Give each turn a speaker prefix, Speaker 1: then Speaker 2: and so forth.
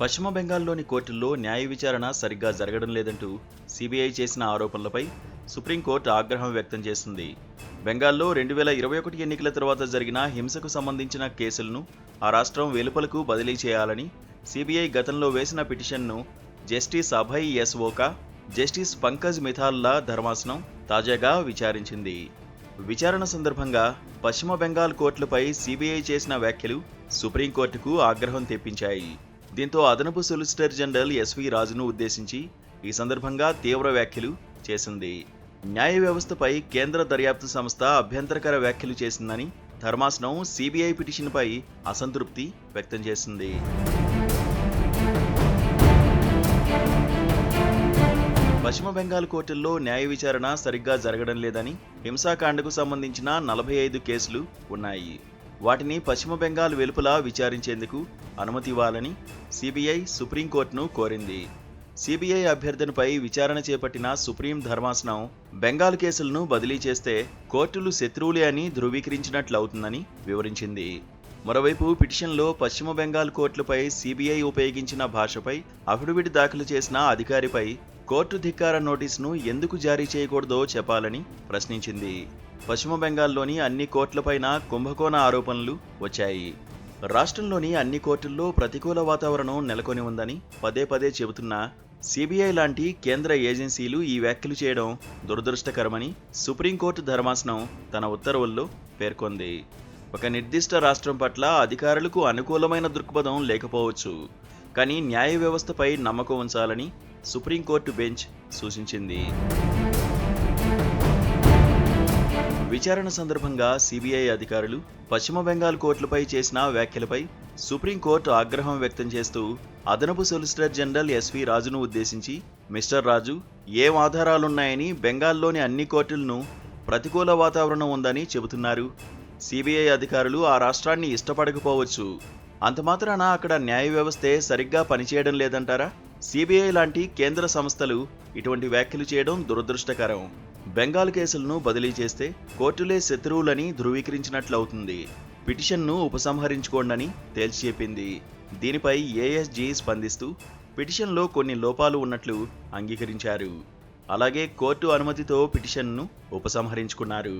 Speaker 1: పశ్చిమ బెంగాల్లోని కోర్టుల్లో న్యాయ విచారణ సరిగ్గా జరగడం లేదంటూ సిబిఐ చేసిన ఆరోపణలపై సుప్రీంకోర్టు ఆగ్రహం వ్యక్తం చేసింది. బెంగాల్లో రెండు వేల ఇరవై ఒకటి ఎన్నికల తర్వాత జరిగిన హింసకు సంబంధించిన కేసులను ఆ రాష్ట్రం వెలుపలకు బదిలీ చేయాలని సిబిఐ గతంలో వేసిన పిటిషన్ను justice Abhay S Oka justice Pankaj మిథాల్లా ధర్మాసనం తాజాగా విచారించింది. విచారణ సందర్భంగా పశ్చిమ బెంగాల్ కోర్టులపై సిబిఐ చేసిన వ్యాఖ్యలు సుప్రీంకోర్టుకు ఆగ్రహం తెప్పించాయి. దీంతో అదనపు సొలిసిటర్ జనరల్ ఎస్వి రాజును ఉద్దేశించి ఈ సందర్భంగా తీవ్ర వ్యాఖ్యలు చేసింది. న్యాయ వ్యవస్థపై కేంద్ర దర్యాప్తు సంస్థ అభ్యంతరకర వ్యాఖ్యలు చేసిందని ధర్మాసనం సిబిఐ పిటిషన్పై అసంతృప్తి వ్యక్తం చేసింది. పశ్చిమ బెంగాల్ కోర్టుల్లో న్యాయ విచారణ సరిగ్గా జరగడం లేదని హింసాకాండకు సంబంధించిన నలభై ఐదు కేసులు ఉన్నాయి. వాటిని పశ్చిమ బెంగాల్ వెలుపల విచారించేందుకు అనుమతి ఇవ్వాలని సిబిఐ సుప్రీంకోర్టును కోరింది. సిబిఐ అభ్యర్థనపై విచారణ చేపట్టిన సుప్రీం ధర్మాసనం బెంగాల్ కేసులను బదిలీ చేస్తే కోర్టులు శత్రువులే అని ధృవీకరించినట్లవుతుందని వివరించింది. మరోవైపు పిటిషన్లో పశ్చిమ బెంగాల్ కోర్టులపై సిబిఐ ఉపయోగించిన భాషపై అఫిడవిట్ దాఖలు చేసిన అధికారిపై కోర్టు ధిక్కార నోటీసును ఎందుకు జారీ చేయకూడదో చెప్పాలని ప్రశ్నించింది. పశ్చిమ బెంగాల్లోని అన్ని కోర్టులపైన కుంభకోణ ఆరోపణలు వచ్చాయి. రాష్ట్రంలోని అన్ని కోర్టుల్లో ప్రతికూల వాతావరణం నెలకొని ఉందని పదే పదే చెబుతున్నా సిబిఐ లాంటి కేంద్ర ఏజెన్సీలు ఈ వ్యాఖ్యలు చేయడం దురదృష్టకరమని సుప్రీంకోర్టు ధర్మాసనం తన ఉత్తర్వుల్లో పేర్కొంది. ఒక నిర్దిష్ట రాష్ట్రం పట్ల అధికారులకు అనుకూలమైన దృక్పథం లేకపోవచ్చు. కానీ న్యాయ వ్యవస్థపై నమ్మకం ఉంచాలని సుప్రీంకోర్టు బెంచ్ సూచించింది. విచారణ సందర్భంగా సిబిఐ అధికారులు పశ్చిమ బెంగాల్ కోర్టులపై చేసిన వ్యాఖ్యలపై సుప్రీంకోర్టు ఆగ్రహం వ్యక్తం చేస్తూ అదనపు సొలిసిటర్ జనరల్ ఎస్వి రాజును ఉద్దేశించి మిస్టర్ రాజు ఏం ఆధారాలున్నాయని బెంగాల్లోని అన్ని కోర్టులను ప్రతికూల వాతావరణం ఉందని చెబుతున్నారు. సిబిఐ అధికారులు ఆ రాష్ట్రాన్ని ఇష్టపడకపోవచ్చు. అంతమాత్రాన అక్కడ న్యాయ వ్యవస్థే సరిగ్గా పనిచేయడం లేదంటారా? సిబిఐ లాంటి కేంద్ర సంస్థలు ఇటువంటి వ్యాఖ్యలు చేయడం దురదృష్టకరం. బెంగాల్ కేసులను బదిలీ చేస్తే కోర్టులే శత్రువులని ధృవీకరించినట్లవుతుంది. పిటిషన్ను ఉపసంహరించుకోండని తేల్చి చెప్పింది. దీనిపై ఏఎస్జీ స్పందిస్తూ పిటిషన్లో కొన్ని లోపాలు ఉన్నట్లు అంగీకరించారు. అలాగే కోర్టు అనుమతితో పిటిషన్ను ఉపసంహరించుకున్నారు.